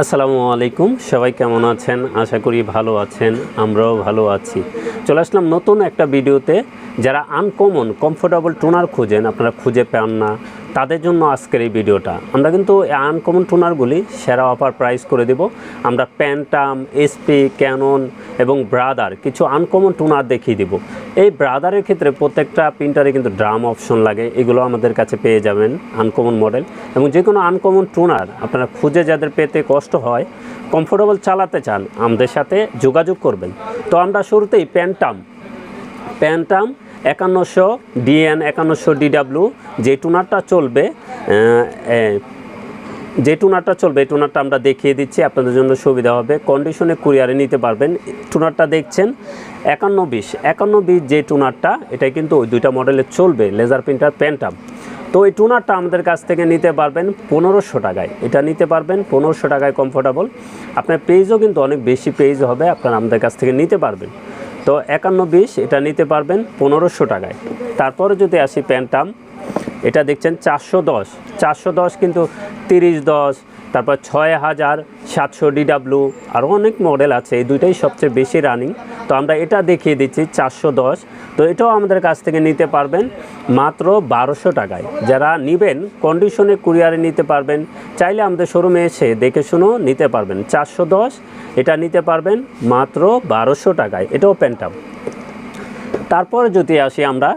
আসসালামু আলাইকুম, সবাই কেমন আছেন? আশা করি ভালো আছেন, আমরাও ভালো আছি। চলে আসলাম নতুন একটা ভিডিওতে। যারা আনকমন কমফোর্টেবল টোনার খুঁজেন, আপনারা খুঁজে পান না, তাদের জন্য আজকের এই ভিডিওটা। আমরা কিন্তু আনকমন টোনারগুলি সেরা অফার প্রাইস করে দেব। আমরা প্যান্টাম এসপি ক্যানন এবং ব্রাদার কিছু আনকমন টোনার দেখিয়ে দিব। এই ব্রাদারের ক্ষেত্রে প্রত্যেকটা প্রিন্টারে কিন্তু ড্রাম অপশন লাগে। এগুলো আমাদের কাছে পেয়ে যাবেন আনকমন মডেল এবং যে কোনো আনকমন টোনার আপনারা খুঁজে যাদের পেতে কষ্ট হয় কমফোর্টেবল চালাতে চান, আমাদের সাথে যোগাযোগ করবেন। তো আমরা শুরুতেই প্যান্টাম প্যান্টাম একান্নশো, ডিএন একান্নশো, ডিডাব্লিউ, যে টুনারটা চলবে যে টুনারটা চলবে, এই টুনারটা আমরা দেখিয়ে দিচ্ছি, আপনাদের জন্য সুবিধা হবে। কন্ডিশনে কুরিয়ারে নিতে পারবেন। টুনারটা দেখছেন, একান্ন বিশ। একান্ন বিশ যে টুনারটা, এটা কিন্তু ওই দুইটা মডেলের চলবে, লেজার প্রিন্টার প্যান্টাম। তো এই টুনারটা আমাদের কাছ থেকে নিতে পারবেন পনেরোশো টাকায়। এটা নিতে পারবেন পনেরোশো টাকায় কমফোর্টেবল আপনার পেজও কিন্তু অনেক বেশি পেজ হবে, আপনারা আমাদের কাছ থেকে নিতে পারবেন। তো একান্ন বিশ, এটা নিতে পারবেন পনেরোশো টাকায়। তারপরে যদি আসি প্যান্টাম এটা দেখছেন চারশো দশ। চারশো দশ কিন্তু তিরিশ দশ, তারপর ছয় হাজার সাতশো ডিডাব্লু আরও অনেক মডেল আছে, এই দুইটাই সবচেয়ে বেশি রানিং তো আমরা এটা দেখিয়ে দিচ্ছি, চারশো দশ। তো এটাও আমাদের কাছ থেকে নিতে পারবেন মাত্র বারোশো টাকায়। যারা নেবেন কন্ডিশনে কুরিয়ারে নিতে পারবেন, চাইলে আমাদের শোরুমে এসে দেখে শুনেও নিতে পারবেন। চারশো দশ, এটা নিতে পারবেন মাত্র বারোশো টাকায়। এটাও প্যান্টাম তারপরে যদি আসি আমরা,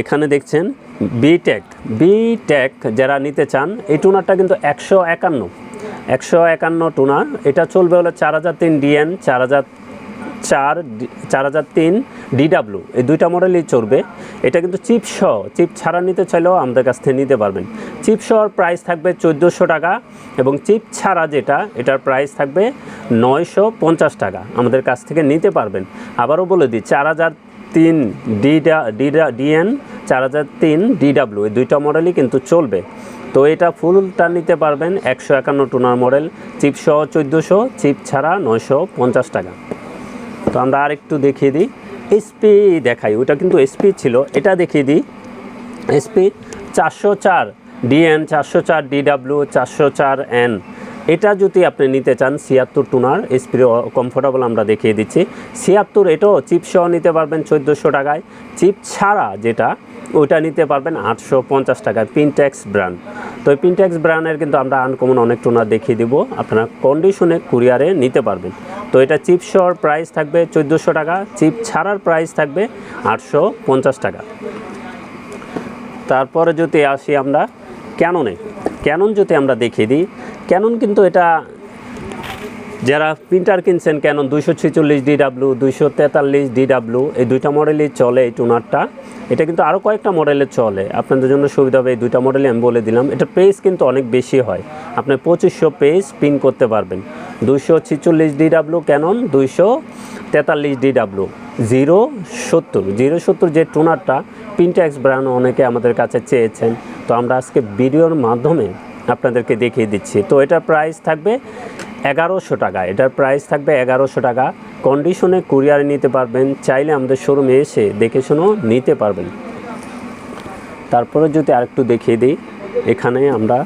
এখানে দেখছেন বিটেক বিটেক যারা নিতে চান, এই টুনারটা কিন্তু একশো একান্ন। একশো একান্ন টুনার। এটা চলবে হলো চার হাজার তিন ডিএন, চার হাজার চার চার হাজার তিন ডিডাব্লু এই দুইটা মডেলই চলবে। এটা কিন্তু চিপ সহ, চিপ ছাড়া নিতে চাইলেও আমাদের কাছ থেকে নিতে পারবেন। চিপ সহর প্রাইস থাকবে চোদ্দোশো টাকা এবং চিপ ছাড়া যেটা, এটার প্রাইস থাকবে নয়শো পঞ্চাশ টাকা। আমাদের কাছ থেকে নিতে পারবেন। আবারও বলে দিই, চার হাজার তিন ডিডা ডিডা ডিএন চার হাজার তিন ডিডাব্লিউ এই দুইটা মডেলই কিন্তু চলবে। তো এটা ফুলটা নিতে পারবেন একশো একান্ন টুনার মডেল চিপ সহ চোদ্দোশো, চিপ ছাড়া নয়শো পঞ্চাশ টাকা। তো আমরা আরেকটু দেখিয়ে দিই। এসপি দেখাই, ওটা কিন্তু এসপি ছিল। এটা দেখিয়ে দিই। এসপি চারশো চার ডিএন চারশো চার ডিডাব্লিউ চারশো চার এন এটা যদি আপনি নিতে চান, ছিয়াত্তর টুনার এসপি কমফোর্টেবল আমরা দেখিয়ে দিচ্ছি। ছিয়াত্তর এটাও চিপ সহ নিতে পারবেন চোদ্দোশো টাকায়। চিপ ছাড়া যেটা, ওইটা নিতে পারবেন আটশো পঞ্চাশ টাকায় পিনট্যাক্স ব্র্যান্ড তো এই পিনট্যাক্স ব্র্যান্ডের কিন্তু আমরা আনকমন অনেক টোনার দেখিয়ে দিব। আপনারা কন্ডিশনে কুরিয়ারে নিতে পারবেন। তো এটা চিপ সহর প্রাইস থাকবে চোদ্দোশো টাকা চিপ ছাড়ার প্রাইস থাকবে আটশো পঞ্চাশ টাকা। তারপরে যদি আসি আমরা ক্যাননে ক্যানন যদি আমরা দেখিয়ে দিই ক্যানন কিন্তু এটা, যারা প্রিন্টার কিনছেন ক্যানন দুইশো ছেচল্লিশ ডিডাব্লু দুইশো তেতাল্লিশ ডিডাব্লু এই দুইটা মডেলই চলে এই টুনারটা এটা কিন্তু আরও কয়েকটা মডেলে চলে। আপনাদের জন্য সুবিধা হবে এই দুইটা মডেলই আমি বলে দিলাম। এটা পেজ কিন্তু অনেক বেশি হয়। আপনি পঁচিশশো পেজ প্রিন্ট করতে পারবেন। দুইশো ছেচল্লিশ ডিডাব্লু ক্যানন দুইশো তেতাল্লিশ ডিডাব্লু জিরো সত্তর। জিরো সত্তর যে টুনারটা পিনট্যাক্স ব্র্যান্ড অনেকে আমাদের কাছে চেয়েছেন। তো আমরা আজকে ভিডিওর মাধ্যমে আপনাদেরকে দেখিয়ে দিচ্ছি। তো এটার প্রাইস থাকবে এগারোশো টাকা। এটার প্রাইস থাকবে এগারোশো টাকা। কন্ডিশনে কুরিয়ারে নিতে পারবেন, চাইলে আমাদের শোরুমে এসে দেখে শুনেও নিতে পারবেন। তারপরে যদি আরেকটু দেখিয়ে দিই, এখানে আমরা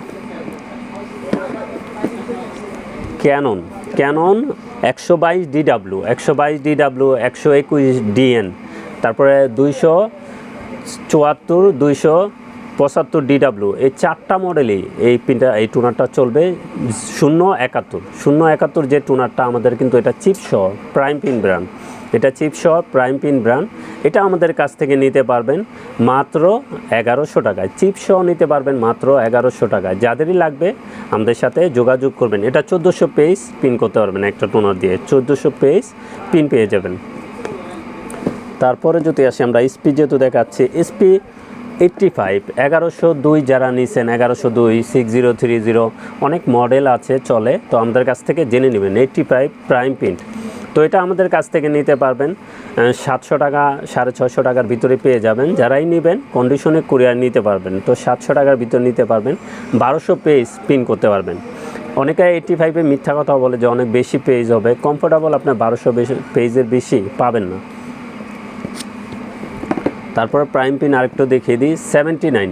ক্যানন ক্যানন একশো বাইশ ডিডাব্লু একশো বাইশ ডিডাব্লু একশো একুশ ডিএন তারপরে দুইশো চুয়াত্তর, দুইশো পঁচাত্তর ডিডাব্লু এই চারটা মডেলই এই পিনটা, এই টুনারটা চলবে শূন্য একাত্তর। শূন্য একাত্তর যে টুনারটা আমাদের কিন্তু এটা চিপসহ প্রাইম পিন ব্র্যান্ড এটা চিপসহ প্রাইম পিন ব্র্যান্ড এটা আমাদের কাছ থেকে নিতে পারবেন মাত্র এগারোশো টাকায়। চিপসহ নিতে পারবেন মাত্র এগারোশো টাকায়। যাদেরই লাগবে আমাদের সাথে যোগাযোগ করবেন। এটা চোদ্দোশো পেজ পিন করতে পারবেন একটা টোনার দিয়ে। চোদ্দোশো পেজ পিন পেয়ে যাবেন। তারপরে যদি আসি, আমরা এসপি যেহেতু দেখাচ্ছি এসপি এইট্টি ফাইভ, এগারোশো দুই যারা নিছেন, এগারোশো দুই, সিক্স জিরো থ্রি জিরো, অনেক মডেল আছে, চলে। তো আমাদের কাছ থেকে জেনে নেবেন, এইট্টি ফাইভ প্রাইম প্রিন্ট। তো এটা আমাদের কাছ থেকে নিতে পারবেন সাতশো টাকা, সাড়ে ছশো টাকার ভিতরে পেয়ে যাবেন। যারাই নেবেন কন্ডিশনে কুরিয়ার নিতে পারবেন, তো সাতশো টাকার ভিতরে নিতে পারবেন, বারোশো পেজ পিন করতে পারবেন। অনেকে এইট্টি ফাইভে মিথ্যা কথা বলে যে অনেক বেশি পেজ হবে কমফোর্টেবল আপনার বারোশো পেজের বেশি পাবেন না। তারপরে প্রাইম পিন আরেকটু দেখিয়ে দিই সেভেন্টি নাইন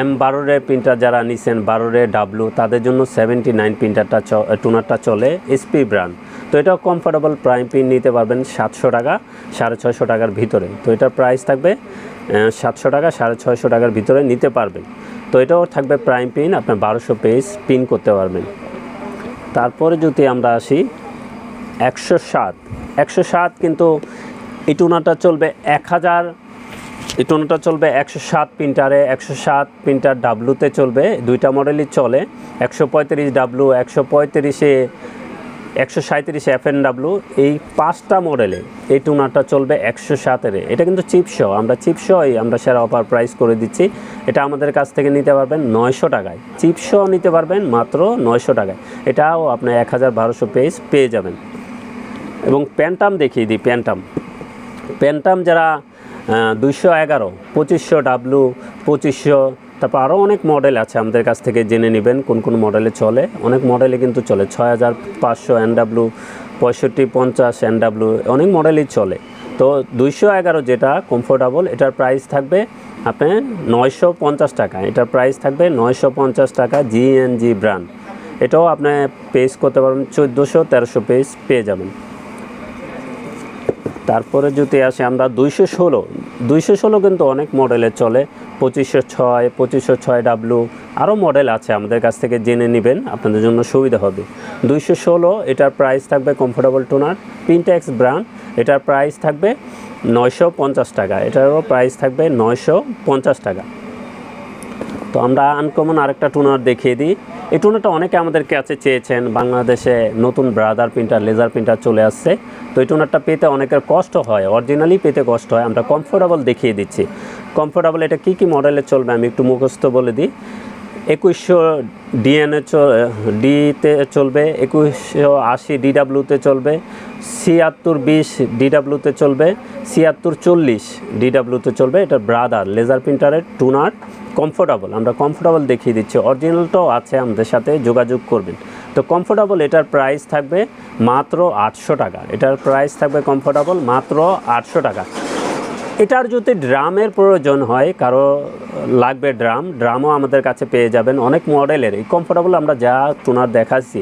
এম বারোরের প্রিন্টার যারা নিছেন বারোরে ডাব্লু তাদের জন্য সেভেন্টি নাইন প্রিন্টারটা টুনারটা চলে এসপি ব্র্যান্ড তো এটাও কমফোর্টেবল প্রাইম পিন নিতে পারবেন সাতশো টাকা, সাড়ে ছয়শো টাকার ভিতরে। তো এটার প্রাইস থাকবে সাতশো টাকা, সাড়ে ছয়শো টাকার ভিতরে নিতে পারবেন। তো এটাও থাকবে প্রাইম পিন আপনার বারোশো পেজ পিন করতে পারবেন। তারপরে যদি আমরা আসি, একশো সাত একশো সাত কিন্তু এই টুনাটা চলবে এক হাজার এই চলবে একশো সাত প্রিন্টারে, একশো সাত প্রিন্টার ডাব্লুতে চলবে। দুইটা মডেলই চলে, একশো পঁয়ত্রিশ ডাব্লু একশো পঁয়ত্রিশে, একশো সাঁত্রিশ এফ এন ডাব্লু এই পাঁচটা মডেলে এই টুনারটা চলবে একশো সাতের। এটা কিন্তু চিপসহ আমরা চিপসহই আমরা সেরা অফার প্রাইস করে দিচ্ছি। এটা আমাদের কাছ থেকে নিতে পারবেন নয়শো টাকায়। চিপসহ নিতে পারবেন মাত্র নয়শো টাকায়। এটাও আপনার এক হাজার বারোশো পেজ পেয়ে যাবেন। এবং প্যান্টাম দেখিয়ে দিই প্যান্টাম প্যান্টাম যারা দুইশো এগারো, পঁচিশশো ডাব্লু, পঁচিশশো, তারপর আরও অনেক মডেল আছে আমাদের কাছ থেকে জেনে নেবেন কোন কোন মডেলে চলে। অনেক মডেলে কিন্তু চলে, ছয় হাজার পাঁচশো এনডাব্লু, পঁয়ষট্টি পঞ্চাশ এনডাব্লু, অনেক মডেলই চলে। তো দুইশো এগারো যেটা কমফোর্টেবল এটার প্রাইস থাকবে আপনার নয়শো পঞ্চাশ টাকা, এটার প্রাইস থাকবে নয়শো পঞ্চাশ টাকা জিএনজি ব্র্যান্ড এটাও আপনি পেজ করতে পারবেন, চোদ্দোশো তেরোশো পেজ পেয়ে যাবেন। তারপরে যদি আসে আমরা দুইশো ষোলো দুইশো ষোলো কিন্তু অনেক মডেলে চলে। পঁচিশশো ছয় পঁচিশশো ছয় ডাব্লু আরও মডেল আছে আমাদের কাছ থেকে জেনে নেবেন, আপনাদের জন্য সুবিধা হবে। দুইশো ষোলো, এটার প্রাইস থাকবে কমফোর্টেবল টোনার পিনটেক্স ব্র্যান্ড এটার প্রাইস থাকবে নয়শো পঞ্চাশ টাকা, এটারও প্রাইস থাকবে নয়শো পঞ্চাশ টাকা। তো আমরা আনকমন আরেকটা টুনার দেখিয়ে দিই। এই টুনারটা অনেকে আমাদের কাছে চেয়েছেন, বাংলাদেশে নতুন ব্রাদার প্রিন্টার লেজার প্রিন্টার চলে আসছে। তো এই টুনারটা পেতে অনেকের কষ্ট হয় অরিজিনালি পেতে কষ্ট হয়। আমরা কমফোর্টেবল দেখিয়ে দিচ্ছি। কমফোর্টেবল এটা কী কী মডেলে চলবে আমি একটু মুখস্থ বলে দিই। একুশশো ডিএনএ ডিতে চলবে, একুশশো আশি ডিডাব্লিউতে চলবে, ছিয়াত্তর বিশ ডিডাব্লিউতে চলবে, ছিয়াত্তর চল্লিশ ডিডাব্লিউতে চলবে। এটা ব্রাদার লেজার প্রিন্টারের টুনার কমফোর্টেবল আমরা কমফোর্টেবল দেখিয়ে দিচ্ছি। অরিজিনালটাও আছে আমাদের সাথে, যোগাযোগ করবেন। তো কমফোর্টেবল এটার প্রাইস থাকবে মাত্র আটশো টাকা। এটার প্রাইস থাকবে কমফোর্টেবল মাত্র আটশো টাকা। এটার যদি ড্রামের প্রয়োজন হয়, কারও লাগবে ড্রাম, ড্রামও আমাদের কাছে পেয়ে যাবেন। অনেক মডেলের, এই কমফোর্টেবল আমরা যা টোনার দেখাচ্ছি,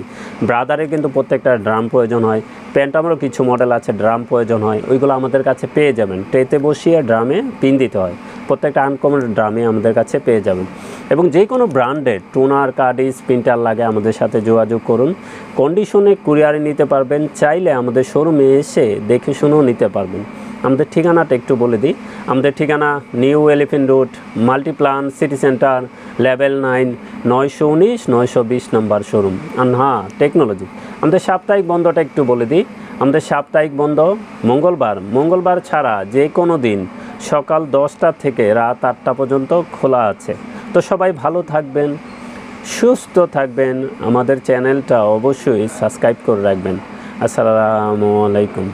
ব্রাদারের কিন্তু প্রত্যেকটা ড্রাম প্রয়োজন হয়, প্যান্টামেরও কিছু মডেল আছে, ড্রাম প্রয়োজন হয়, ওইগুলো আমাদের কাছে পেয়ে যাবেন। ট্রেতে বসিয়ে ড্রামে পিন দিতে হয়, প্রত্যেকটা আনকমন ড্রামে আমাদের কাছে পেয়ে যাবেন। এবং যে কোনো ব্র্যান্ডের টোনার কার্ডিস, প্রিন্টার লাগে আমাদের সাথে যোগাযোগ করুন। কন্ডিশনে কুরিয়ারে নিতে পারবেন, চাইলে আমাদের শোরুমে এসে দেখে শুনেও নিতে পারবেন। আমাদের ঠিকানাটা একটু বলে দিই। আমাদের ঠিকানা new elephant road, Multiplan city centre, level nine, নয়শো উনিশ, নয়শো বিশ নাম্বার শোরুম। হ্যাঁ টেকনোলজি। আমাদের সাপ্তাহিক বন্ধটা একটু বলে দিই। আমাদের সাপ্তাহিক বন্ধ মঙ্গলবার। মঙ্গলবার ছাড়া যে কোনো দিন সকাল দশটা থেকে রাত আটটা পর্যন্ত খোলা আছে। তো সবাই ভালো থাকবেন, সুস্থ থাকবেন। আমাদের চ্যানেলটা অবশ্যই সাবস্ক্রাইব করে রাখবেন। আসসালামু আলাইকুম।